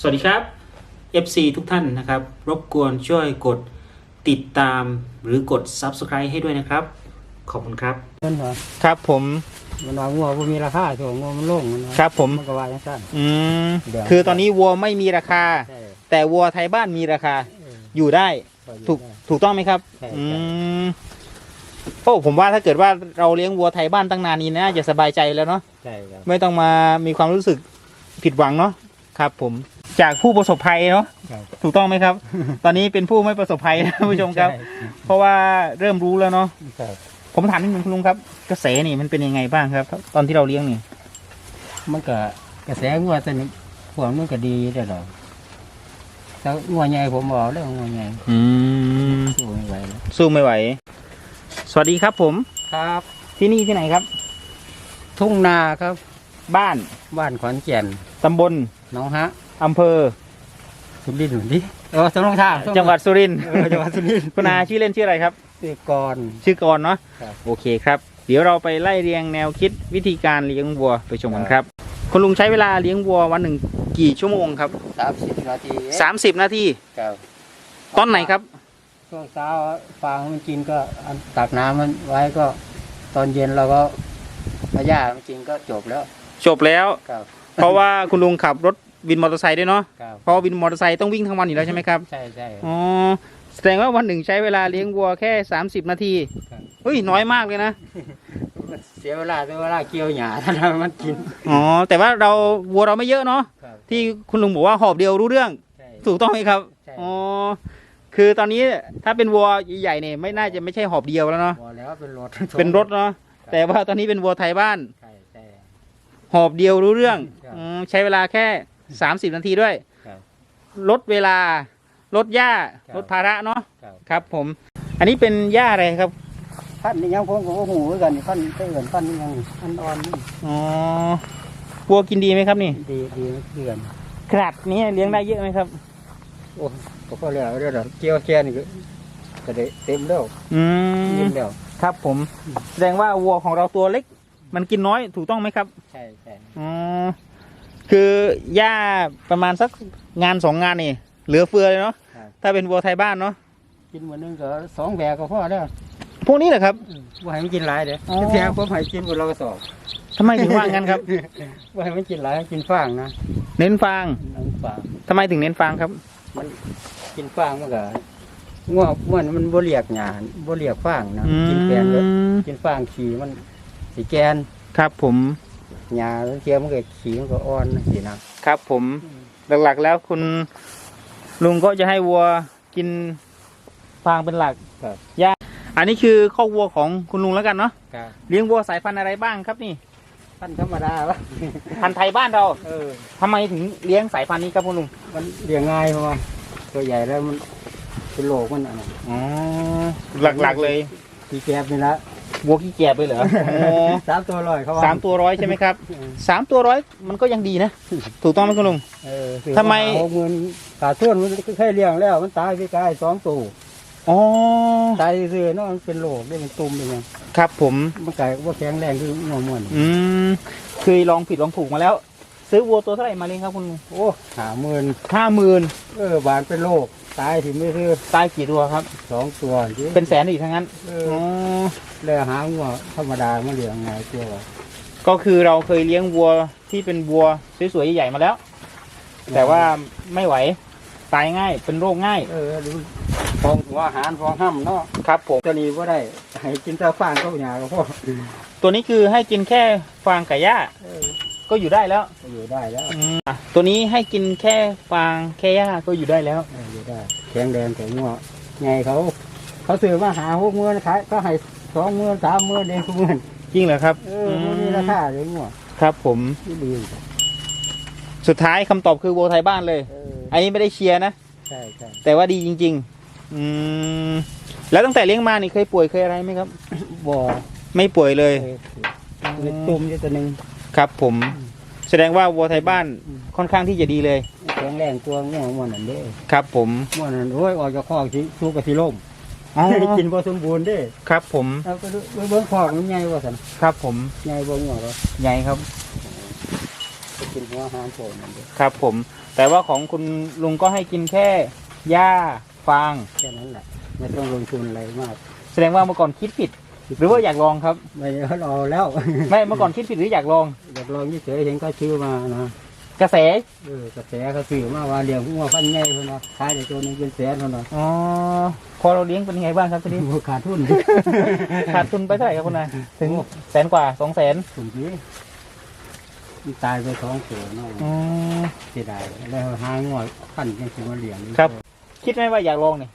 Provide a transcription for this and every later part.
สวัสดีครับ FC ทุกท่านนะครับ รบกวนช่วยกดติดตามหรือกด Subscribe ให้ด้วยนะครับ ขอบคุณครับมันว่าครับผม มันว่างัวบ่มีราคาช่วงงัวมันลงมันว่าครับผม มันก็ว่าจังซั่นอืมเดี๋ยวคือตอนนี้วัวไม่มีราคา ใช่แต่วัวไทยบ้านมีราคา เอออยู่ได้ก็อยู่ถูก ได้ ถูกต้องไหมครับ ใช่อืมโอ้ผมว่าถ้าเกิดว่าเราเลี้ยงวัวไทยบ้านตั้งนานนี้น่าจะสบายใจแล้วเนาะ ใช่ครับไม่ต้องมามีความรู้สึกผิดหวังเนาะ ครับผม จากผู้ประสบภัยเนาะครับ ถูกต้องไหมครับ ตอนนี้เป็นผู้ไม่ประสบภัยนะท่านผู้ชมครับใช่เพราะว่าเริ่มรู้แล้วเนาะครับ ผมถามนิดนึงคุณลุงครับ กระแสนี่มันเป็นยังไงบ้างครับ ตอนที่เราเลี้ยงนี่มันก็กระแสงัวตัวนี้พวกมันก็ดีได้ดอกแต่งัวใหญ่ผมบอกแล้วงัวใหญ่อืมสู้ไม่ไหวแล้วสู้ไม่ไหว สวัสดีครับผมครับ ที่นี่ที่ไหนครับ ทุ่งนาครับ บ้านบ้านขอนแก่นตำบลหน้องฮะ อำเภอสุรินทร์หนุนดิเออสำนักทางจังหวัดสุรินทร์เออจังหวัดสุรินทร์คุณอาชื่อเล่นชื่ออะไรครับ ชื่อก่อนชื่อกรณ์เนาะครับ โอเคครับ เดี๋ยวเราไปไล่เรียงแนวคิดวิธีการเลี้ยงวัวไปชมกันครับคุณลุงใช้เวลาเลี้ยงวัววันหนึ่งกี่ชั่วโมงครับสามสิบนาทีเองสามสิบนาทีครับตอนไหนครับ ช่วงเช้าฟางมันกินก็อันตักน้ำมันไว้ก็ ตอนเย็นเราก็เอาหญ้ามันกินก็จบแล้วจบแล้ว ครับ เพราะว่าคุณลุงขับรถ วินมอเตอร์ไซค์ด้วยเนาะครับเพราะวินมอเตอร์ไซค์ต้องวิ่งทั้งวันอยู่แล้วใช่ไหมครับใช่ใช่อ๋อแสดงว่าวันหนึ่งใช้เวลาเลี้ยงวัวแค่ 30 นาทีครับ เฮ้ยน้อยมากเลยนะมันเสียเวลาเสียเวลาเกี่ยวหญ้าถ้ามันกินอ๋อแต่ว่าเราวัวเราไม่เยอะเนาะครับที่คุณลุงบอกว่าหอบเดียวรู้เรื่องใช่ ถูกต้องไหมครับใช่ อ๋อคือตอนนี้ถ้าเป็นวัวใหญ่ๆเนี่ยไม่น่าจะไม่ใช่หอบเดียวแล้วเนาะพอแล้วเป็นรถเป็นรถเนาะแต่ว่าตอนนี้เป็นวัวไทยบ้าน ใช่ใช่ หอบเดียวรู้เรื่องครับ อืมใช้เวลาแค่ 30นาทีด้วย ครับลดเวลา ลดหญ้า ครับลดภาระเนาะครับ ครับผม อันนี้เป็นหญ้าอะไรครับ พันนี่ยังผมก็บ่หูคือกันพันเอื่นพันนี่ยังพันอ่อนนี่อ๋อวัวกินดีไหมครับนี่ ดีดีเดือนขนาดนี้เลี้ยงได้เยอะไหมครับ โอ้ก็พอแล้วเดี๋ยวเราเกี่ยวแค่นี้ก็ก็ได้เต็มแล้วอืม ยิ้มแล้ว ครับผม แสดงว่าวัวของเราตัวเล็ก มันกินน้อยถูกต้องไหมครับ ใช่ใช่อ๋อ คือหญ้าประมาณสักงานสองงานนี่ เหลือเฟือเลยเนาะครับ ถ้าเป็นวัวไทยบ้านเนาะกินวันหนึงก็สองแบกก็พอแล้วพวกนี้แหละครับ ว่าให้มันกินหลายเด้อ๋อแบกผมให้กินบนเราก็สอบทำไมถึงว่างั้นครับ ว่าให้มันกินหลายให้กินฟางนะเน้นฟางน้ำฟางทำไมถึงเน้นฟางครับมันกินฟางมันก็ง่วงมันมันบ่เรียกหยาบ่เรียกฟางนะอืมกินแกนก็กินฟางขี่มันสีแกนครับผม หญ้าเทียมมันก็ขี่มันก็อ่อนสินะครับ ผมหลักๆแล้วคุณลุงก็จะให้วัวกินฟางเป็นหลักครับ หญ้าอันนี้คือข้อกวัวของคุณลุงแล้วกันเนาะครับเลี้ยงวัวสายพันธุ์อะไรบ้างครับนี่ พันธรรมดาวะพันธุ์ไทยบ้านเราเออ ทำไมถึงเลี้ยงสายพันธุ์นี้ครับคุณลุงมันเลี้ยงง่ายเพราะว่าตัวใหญ่แล้วมันเป็นโลกมันอะนะอ๋อหลักๆเลยขี่แกบนี่ละ วัวขี้เกียจไปเหรออ๋อสามตัวลอยเขาว่าสามตัวร้อยใช่ไหมครับเออสามตัวร้อยมันก็ยังดีนะ ถูกต้องไหมคุณลุง เออซื้อทำไม หกเงินขาดทุนมันเคยเลี้ยงแล้ว มันตายไปกายสองตัวอ๋อตายซื่อๆเนาะมันเป็นโรคได้เป็นตุ่มเป็นหยังครับผม มันกลายว่าแข็งแรงคือหัวมันอืมเคยลองผิดลองถูกมาแล้ว ซื้อวัวตัวเท่าไหร่มาเลี้ยงครับคุณลุงโอ้หาหมื่นห้าหมื่นเออบานเป็นโรค ตายถึงไม่ซื้อตายกี่ตัวครับ สองตัวสิเป็นแสนอีกทั้งนั้นเออ๋ออเลยหาหัวธรรมดามาเลี้ยงไงตัวก็คือเราเคยเลี้ยงวัวที่เป็นวัวสวยๆใหญ่ๆมาแล้ว แต่ว่าไม่ไหวตายง่ายเป็นโรคง่ายเออดูฟองหัวอาหารฟองห้ำเนาะครับผมตัวนี้ว่าได้ให้กินแต่ฟางก็หยาก็พอตัวนี้คือให้กินแค่ฟางกับหญ้าเออก็อยู่ได้แล้วก็อยู่ได้แล้วอืมอะตัวนี้ให้กินแค่ฟางแค่หญ้าก็อยู่ได้แล้ว เอออยู่ได้แข็งแรงแต่งัวไงเขา เขาซื้อมาหาหกหมื่นขายก็ให้สองหมื่นสามหมื่นเองทุกหมื่นจริงเหรอครับเออพวกนี้ราคาเลยงัวครับผม ที่ดีสุดท้ายคำตอบคือวัวไทยบ้านเลย เอออันนี้ไม่ได้เชียร์นะ ใช่ใช่แต่ว่าดีจริง ๆ อืม แล้วตั้งแต่เลี้ยงมานี่เคยป่วยเคยอะไรไหมครับ บ่อไม่ป่วยเลย เออเป็นตุ่มอยู่ตัวหนึ่งครับผม แสดงว่าวัวไทยบ้านอืมค่อนข้างที่จะดีเลย แข็งแรงกว่างัวงัวนั่นเด้ครับ ผมงัวนั่นโอ้ยออกจากคอกสิสู้กับสิล่มอ๋อกินบ่สมบูรณ์เด้ครับ ผมเอาไปดูเบิ่งคอกมันใหญ่กว่าสันครับ ผมใหญ่บ่งัวก็ใหญ่ครับไปกินหัวหัวอาหารโผล่นั่นเองครับ ผม แต่ว่าของคุณลุงก็ให้กินแค่หญ้าฟางแค่นั้นแหละไม่ต้องลงทุนอะไรมาก แสดงว่าเมื่อก่อนคิดผิด หรือว่าอยากลองครับ ไม่ได้รอแล้วไม่เมื่อก่อนคิดผิดหรืออยากลอง อยากลองเฉยๆเห็นก็ชื่อมานะกระแสเออกระแสเขาสื่อมาว่าเลี้ยงหัวพันใหญ่เพิ่นว่าขายได้ตัวหนึงเป็นแสนเพิ่นว่าอ๋อพอเราเลี้ยงเป็นยังไงบ้างครับทีนี้บ่ขาดทุนขาดทุนไปเท่าไหร่ครับคุณนายถึงแสนกว่าสองแสนถุงนี้มันตายไปสองตัวเนาะอืมเสียดายแล้วหางวพันยังสิมาเลี้ยงครับ คิดไหมว่าอยากลองเนี่ย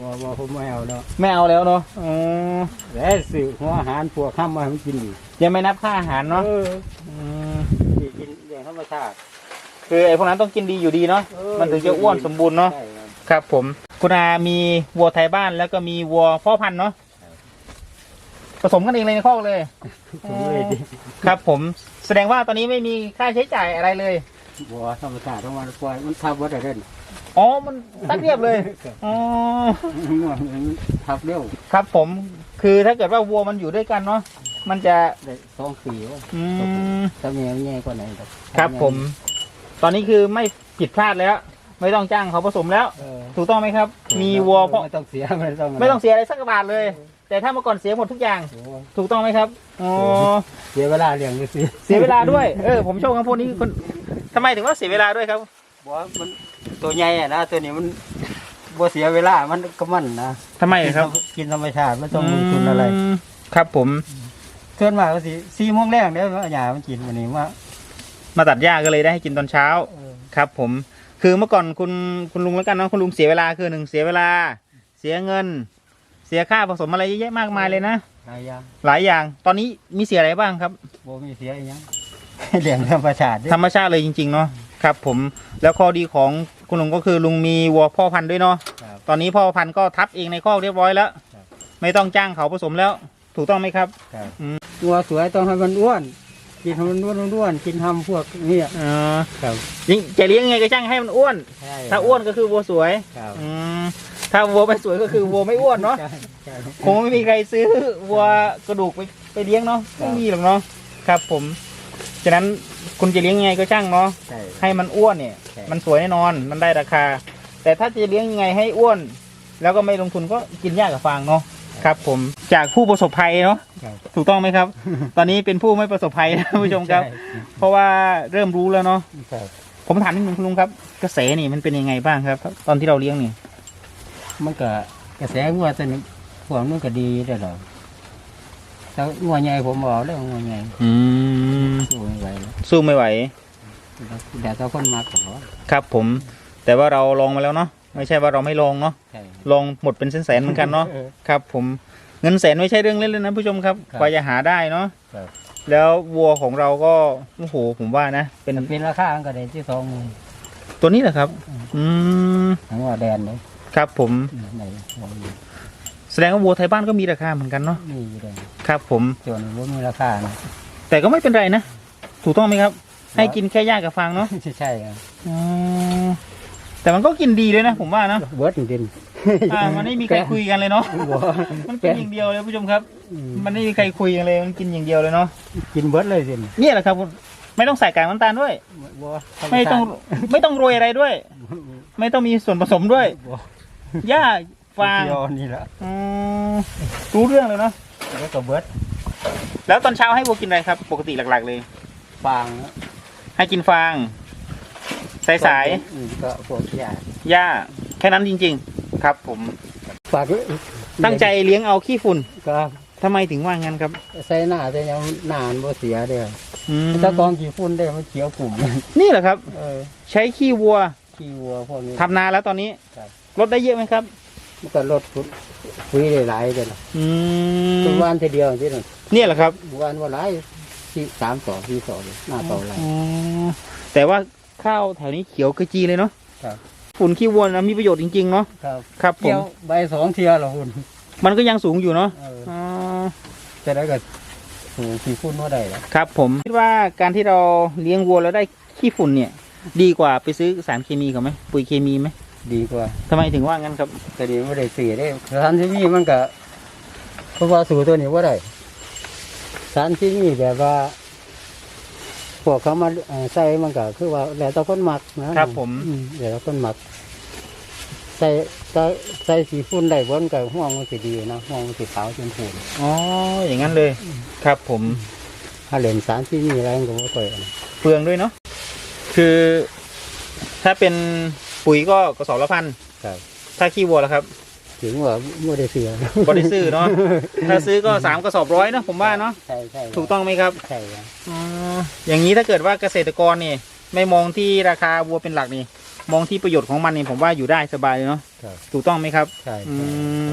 บ่บ่ผมไม่เอาแล้วไม่เอาแล้วเนาะอืมแล้วสื่อหัวอาหารพวกข้ามมาให้มันกินอีกยังไม่นับค่าอาหารเนาะเออมนี่กินอย่างธรรมชาติ คือไอ้พวกนั้นต้องกินดีอยู่ดีเนาะเออมันถึงจะอ้วนสมบูรณ์เนาะใช่ครับครับ ผม คุณอามีวัวไทยบ้านแล้วก็มีวัวพ่อพันธุ์เนาะผสมกันเองเลยในคอกเลย ผมเลยดิครับผมแสดงว่าตอนนี้ไม่มีค่าใช้จ่ายอะไรเลย บัวธรรมชาติต้องมาปล่อยมันทับวัดได้เด่นอ๋อ มันตัดเรียบเลย อ๋อ มันทับเร็วครับผม คือถ้าเกิดว่าวัวมันอยู่ด้วยกันเนาะ มันจะ ได้สองปีวะอืม ถ้าแม่มันใหญ่กว่าไหนครับครับผม ตอนนี้คือไม่ผิดพลาดแล้ว ไม่ต้องจ้างเขาผสมแล้ว เออถูกต้องไหมครับ มีวัวเพราะไม่ต้องเสียไม่ต้องไม่ต้องเสียอะไรสักบาทเลย แต่ถ้าเมื่อก่อนเสียหมดทุกอย่าง โอ้ถูกต้องไหมครับ อ๋อ เสียเวลาเลี้ยงเลยสิเสียเวลาด้วย เออ ผมชอบคำพูดนี้คน ทำไมถึงว่าเสียเวลาด้วยครับบัวมันตัวใหญ่อะนะตัวนี้มันบัวเสียเวลามันก็มันนะทำไมครับกินธรรมชาติไม่ต้องลงทุนอะไรมครับผมส่วนมากก็สิสี่โมงแรกเดี๋ยวอาหยามันกินวันนี้ว่ามาตัดหญ้าก็เลยได้ให้กินตอนเช้า เออครับ ผม คือเมื่อก่อนคุณคุณลุงแล้วกันเนาะคุณลุงเสียเวลาคือหนึ่งเสียเวลา เสียเงิน เสียค่าผสมอะไรเยอะแยะมากมายเลยนะหลายอย่างหลายอย่าง ตอนนี้มีเสียอะไรบ้างครับบัวมีเสียอีกยัง เลี้ยงธรรมชาติเด้ธรรมชาติเลยจริงๆเนาะครับ ผมแล้วข้อดีของคุณลุงก็คือลุงมีวัวพ่อพันธุ์ด้วยเนาะครับตอนนี้พ่อพันธุ์ก็ทับเองในคอกเรียบร้อยแล้วครับไม่ต้องจ้างเขาผสมแล้ว ถูกต้องไหมครับครับอืมตัวสวยต้องให้มันอ้วนกินให้มันอ้วนอ้วนกินทำพวกเนี้ยเออครับยิ่งจะเลี้ยงยังไงก็ช่างให้มันอ้วนใช่ถ้าอ้วนก็คือวัวสวยครับอืมถ้าวัวไม่สวยก็คือวัวไม่อ้วนเนาะใช่ใช่คงไม่มีใครซื้อวัวกระดูกไปไปเลี้ยงเนาะครับไม่มีหรอกเนาะครับผม ฉะนั้นคุณจะเลี้ยงยังไงก็ช่างเนาะใช่ ให้มันอ้วนเนี่ย ใช่ มันสวยแน่นอนมันได้ราคา แต่ถ้าจะเลี้ยงยังไงให้อ้วน แล้วก็ไม่ลงทุนก็กินหญ้ากับฟางเนาะครับ ผมจากผู้ประสบภัยเนาะครับถูกต้องไหมครับ ตอนนี้เป็นผู้ไม่ประสบภัยนะท่านผู้ชมครับใช่เพราะว่าเริ่มรู้แล้วเนาะครับผมถามนิดนึงคุณลุงครับ กระแสนี่มันเป็นยังไงบ้างครับ ตอนที่เราเลี้ยงนี่มันก็กระแสงัวตัวนี้พวกมันก็ดีได้หรอกแต่งัวใหญ่ผมบอกแล้วงัวใหญ่อืม สู้ไม่ไหวแล้วสู้ไม่ไหวแต่ถ้าคนมาของเราครับผม แต่ว่าเราลองมาแล้วเนาะไม่ใช่ว่าเราไม่ลองเนาะใช่ ลองหมดเป็นแสนๆเหมือนกันเนาะออครับผมเงินแสนไม่ใช่เรื่องเล่นเลยนะผู้ชมครับครับกว่าจะหาได้เนาะครับ แล้ววัวของเราก็โอ้โหผมว่านะ เป็นแต่เป็นราคามันก็ได้ที่สองหมื่นตัวนี้เหรอครับ อืมทั้งว่าแดนเลยครับผมไหนลองดูแสดงว่าวัวไทยบ้านก็มีราคาเหมือนกันเนาะนี่อยู่เลยครับผม ส่วนว่ามีราคานะ แต่ก็ไม่เป็นไรนะ ถูกต้องไหมครับ ให้กินแค่หญ้ากับฟางเนาะใช่ครับอืมแต่มันก็กินดีเลยนะผมว่านะเบิร์ดจริงอ่ามันไม่มีใครคุยกันเลยเนาะๆบ่มันกินอย่างเดียวเลยผู้ชมครับอืมมันไม่มีใครคุยกันเลยมันกินอย่างเดียวเลยเนาะกินเบิร์ดเลยสิเนี่ยแหละครับคุณไม่ต้องใส่กากน้ำตาลด้วยบ่ธรรไม่ต้องชาติไม่ต้องโรยอะไรด้วย ไม่ต้องมีส่วนผสมด้วยบ่หญ้าฟางเดียวนี่แหละอืมรู้เรื่องเลยเนาะแล้วก็เบิร์ด แล้วตอนเช้าให้วัวกินอะไรครับ ปกติหลัก ๆ เลย ฟางให้กินฟางสายสายอืมก็พวกยาๆหญ้าแค่นั้นจริง ๆ ครับ ผมฝากตั้งใจเลี้ยงเอาขี้ฝุ่นก็ทำไมถึงว่างั้นครับ ใส่หน้าแต่ยังหนานบ่เสียเด้ออืมถ้ากองกี่ฝุ่นได้มันเขียวกลุ่มนี่แหละครับ เออใช้ขี้วัวขี้วัวพวกนี้ ทำนาแล้วตอนนี้ครับ ลดได้เยอะไหมครับ มันก็ลดฝุ่นปุ๋ยได้หลายเด้อล่ะอืทุกมวันทีเดียวที่นั่นเนี่ยแหละครับวันว่าหลายที่สามสองที่สองเลยหน้าเตาหลาย อ๋อแต่ว่าข้าวแถวนี้เขียวกระจีเลยเนาะครับ ฝุ่นขี้วัวนะมีประโยชน์จริงๆเนาะครับครับผเกี่ยมวใบสองเทียละหุ่นมันก็ยังสูงอยู่เนาะเอออ๋อจะได้ก็ถูขี้ฝุ่นว่าได้ละครับผมคิดว่าการที่เราเลี้ยงวัวแล้วได้ขี้ฝุ่นเนี่ย ดีกว่าไปซื้อสารเคมีเขาไหมปุ๋ยเคมีไหม ดีกว่าทำไมถึงว่างั้นครับแต่ดีไม่ได้เสียได้สารที่มีมันก็เพราะว่าสูตรตัวนี้ว่าได้สารที่มีแบบว่าพวกเขามาเอ่อใส่มันก็คือว่าแล้วแต่คนมักนะครับผม อืแล้วแต่คนมัก ใส่ใส่ใส่สีฟุ้นได้บนกับห่วงมันสิดีนะห่วงมันสีขาวชมพูอ๋ออย่างนั้นเลยครับผมถ้าเหรียญสารที่มีอะไรมันก็ไม่ค่อยนะเปลืองด้วยเนาะคือ ถ้าเป็น ปุ๋ยก็กระสอบละพันครับ ถ้าขี้วัวล่ะครับ ถึงว่าไม่ได้เสียบริซื้อเนาะถ้าซื้อก็สามกระสอบร้อยเนาะผมว่าเนาะใช่ใช่ถูกต้องไหมครับใช่ครับอ๋ออย่างนี้ถ้าเกิดว่าเกษตรกรนี่ ไม่มองที่ราคาวัวเป็นหลักนี่ มองที่ประโยชน์ของมันนี่ผมว่าอยู่ได้สบายเลยเนาะครับถูกต้องไหมครับ ใช่อืใช่ม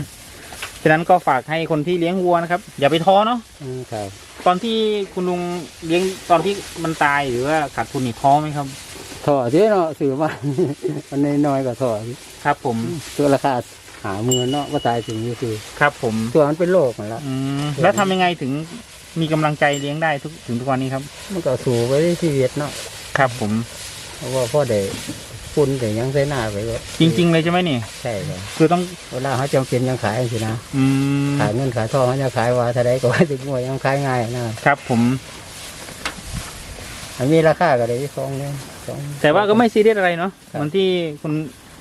ฉะนั้นก็ฝากให้คนที่เลี้ยงวัวนะครับ อย่าไปท้อเนาะอืมครับ ตอนที่คุณลุงเลี้ยงตอนที่มันตายหรือว่าขาดทุนนี่ท้อไหมครับ ถอดที่เนาะซื้อมา อันน้อยๆก็ถอดครับผมตัวราคาหาหมือเนาะก็ตายถึงนี่คือครับ ผมตัวมันเป็นโรคมันละอืมแล้วทำยังไงถึงมีกำลังใจเลี้ยงได้ทุกถึงทุกวันนี้ครับ มันก็สูไปที่ชีวิตเนาะครับ ผมเพราะว่าพ่อได้คุณแต่ยังใส่หน้าไปก็จริง ๆ เลยใช่ไหมนี่ ใช่ครับคือต้องเวลาเขาจำเป็นยังขายสินะอืมขายเงินขายทองเขาจะขายว่าถ้าใดก็ว่าถึงหวยยังขายง่ายนะครับผมอันมีราคาก็ได้สองเลย สองแต่ว่าก็ไม่ซีเรียสอะไรเนาะครับเหมือนที่คุณ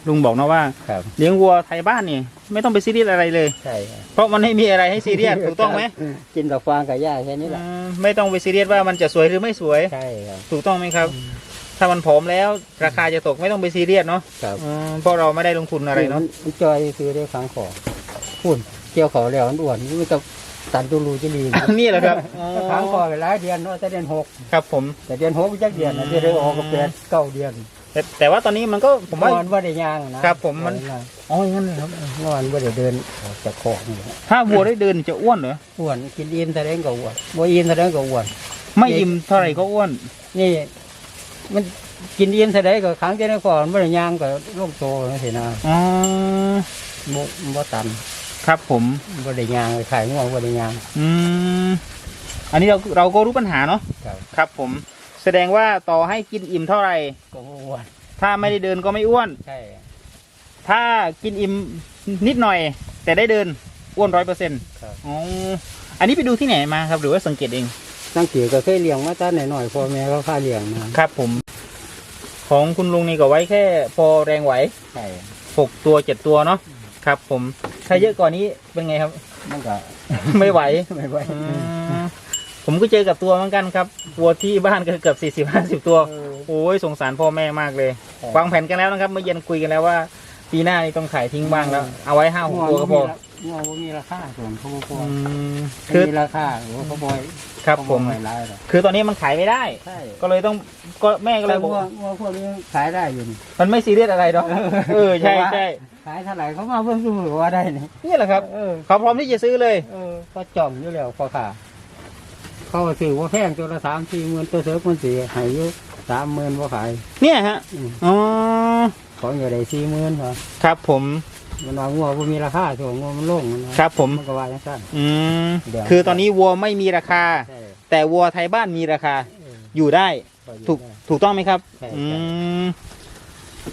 ลุงบอกนะว่า ครับเลี้ยงวัวไทยบ้านนี่ไม่ต้องไปซีเรียสอะไรเลย ใช่ครับเพราะมันไม่มีอะไรให้ซีเรียสถูกต้องไหมกินดอกฟางกับหญ้าแค่นี้แหละอืมไม่ต้องไปซีเรียสว่ามันจะสวยหรือไม่สวย ใช่ครับ ถูกต้องไหมครับ ถ้ามันผอมแล้วราคาจะตกไม่ต้องไปซีเรียสเนาะครับอืมเพราะเราไม่ได้ลงทุนอะไรเนาะมันจอยซื้อได้ครั้งของพุ่นเกี่ยวเขาแล้วมันอ้วนมันจะ ตันตูรูจะดีนะนี่แหละครับอ๋อครั้งก่อนหลายเดือนเนาะแต่เดือนหกครับ ผม แต่เดือนหกจักเดือนนะเดือนได้ออกก็แปดเก้าเดือนแต่แต่ว่าตอนนี้มันก็ผมว่า นอนว่าได้ย่างนะครับผมมัน อ๋ออย่างนั้นเลยครับนอนว่าได้เดินออกจากคอกนี่แหละถ้าวัวได้เดินจะอ้วนเหรออ้วนกินอิ่มแสดงก็อ้วนบ่อิ่มแสดงก็อ้วน ไม่อิ่มเท่าไหร่ก็อ้วน นี่ มันกินอิ่มแสดงก็ครั้งที่ได้ก่อนบ่ได้ย่างก็ลงโตจังซี่นะอ๋อ บ่บ่ตัน ครับผมบ่ได้ย่างขายง่วงบ่ได้ย่างอืมอันนี้เราเราก็รู้ปัญหาเนาะครับครับ ผม แสดงว่าต่อให้กินอิ่มเท่าไหร่ก็บ่อ้วนถ้าไม่ได้เดินก็ไม่อ้วน ใช่ ถ้ากินอิ่มนิดหน่อย แต่ได้เดินอ้วนร้อยเปอร์เซ็นต์ครับอ๋ออันนี้ไปดูที่ไหนมาครับ หรือว่าสังเกตเองสังเกตก็เคยเลี้ยงมาตั้งหน่อยๆพ่อแม่เขาพาเลี้ยงนะครับผม ของคุณลุงนี่ก็ไว้แค่พอแรงไหวใช่หกตัวเจ็ดตัวเนาะ ครับ ผมถ้าเยอะกว่านี้เป็นไงครับ มันก็ ไม่ไหวไม่ไหวอืมผมก็เจอกับตัวเหมือนกันครับวัวที่บ้านก็เกือบสี่สิบห้าสิบตัว เออ โอ้ยสงสารพ่อแม่มากเลยครับ วางแผนกันแล้วนะครับเมื่อเย็นคุยกันแล้วว่า ปีหน้านี่ต้องขายทิ้งบ้างแล้ว เอาไว้ห้าหกตัวก็พองัวบ่มีราคาส่วนเขาบ่พออืมคืคืออมีราคาหรือว่าเขาบ่อยครับผม เขาหลายๆหรอกคือตอนนี้มันขายไม่ได้ ใช่ก็เลยต้องก็แม่ก็เลแต่ยบอกงัวงัวพวกนี้ขายได้อยู่นี่ มันไม่ซีเรียสอะไรเนาะเออใช่ใช่ ขายเท่าไหร่เขามาเพิ่มซื้อว่าได้นี่นี่แหละครับเออเขาพร้อมที่จะซื้อเลย เออก็จ่อมอยู่แล้วพอค่ะ เขาก็ซื้อว่าแพงตัวละสามสี่หมื่นตัวเสือมันสี่ให้อยู่สามหมื่นว่าขาย เนี่ยฮะอืม อ๋อของอยู่ได้สี่หมื่นเหรอครับผมมันว่างัวบ่มีราคาส่วนงัวมันลงนะครับผม มันก็ว่าอย่างนั้น อืมเดี๋ยว คือตอนนี้วัวไม่มีราคา ใช่แต่วัวไทยบ้านมีราคาเอออยู่ได้ ก็อยู่ถูกได้ ถูกต้องไหมครับ ใช่อืม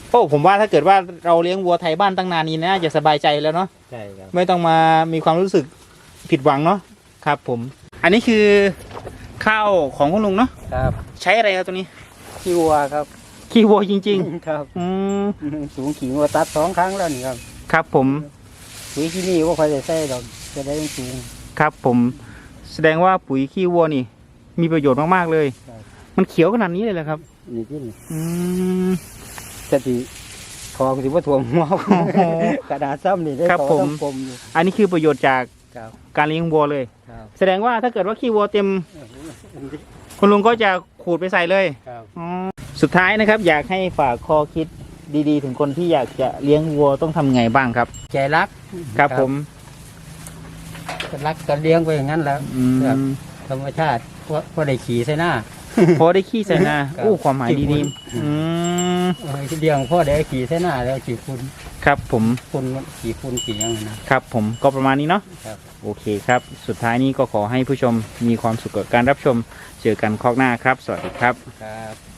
โอ้ผมว่าถ้าเกิดว่าเราเลี้ยงวัวไทยบ้านตั้งนานนี้นะจะสบายใจแล้วเนาะใช่ครับไม่ต้องมามีความรู้สึกผิดหวังเนาะครับ ผม อันนี้คือข้าวของคุณลุงเนาะครับใช้อะไรครับตัวนี้ขี้วัวครับขี้วัวจริงครับๆอืมสูงขี่วัวตัดสองครั้งแล้วนี่ครับ ครับผมปุ๋ยที่นี่ว่าค่อยจะใส่ดอกจะได้สูงครับผม แสดงว่าปุ๋ยขี้วัวนี่ มีประโยชน์มากๆเลยครับมันเขียวขนาดนี้เลยเหรอครับนี่ที่นี่อืม จะสิทองสิว่าถ่วงหัวโอ้โหกระดาษซ้ำนี่ได้ครับขอผมต้องกลมอยู่อันนี้คือประโยชน์จากครับการเลี้ยงวัวเลย ครับแสดงว่าถ้าเกิดว่าขี้วัวเต็ม คุณลุงก็จะขูดไปใส่เลย ครับอ๋อสุดท้ายนะครับ อยากให้ฝากข้อคิดดีๆ ถึงคนที่อยากจะเลี้ยงวัวต้องทำไงบ้างครับ ใจรักครับผมก็รักก็เลี้ยงไปอย่างนั้นแล้ว อืมครับ ธรรมชาติว่าว่าได้ขี่ใส่หน้า พอได้ขี้ใส่นาครับอู้ความหมายขี้ดีฝุ่นๆอืมเออที่ เลี้ยงพ่อได้ขี่ใส่หน้าแล้วขี่คุณครับผมคุณขี่คุณขี่อยังนั้นนะครับผมก็ประมาณนี้เนาะครับโอเคครับ สุดท้ายนี้ก็ขอให้ผู้ชมมีความสุขกับการรับชม เจอกันคอกหน้าครับ สวัสดีครับครับ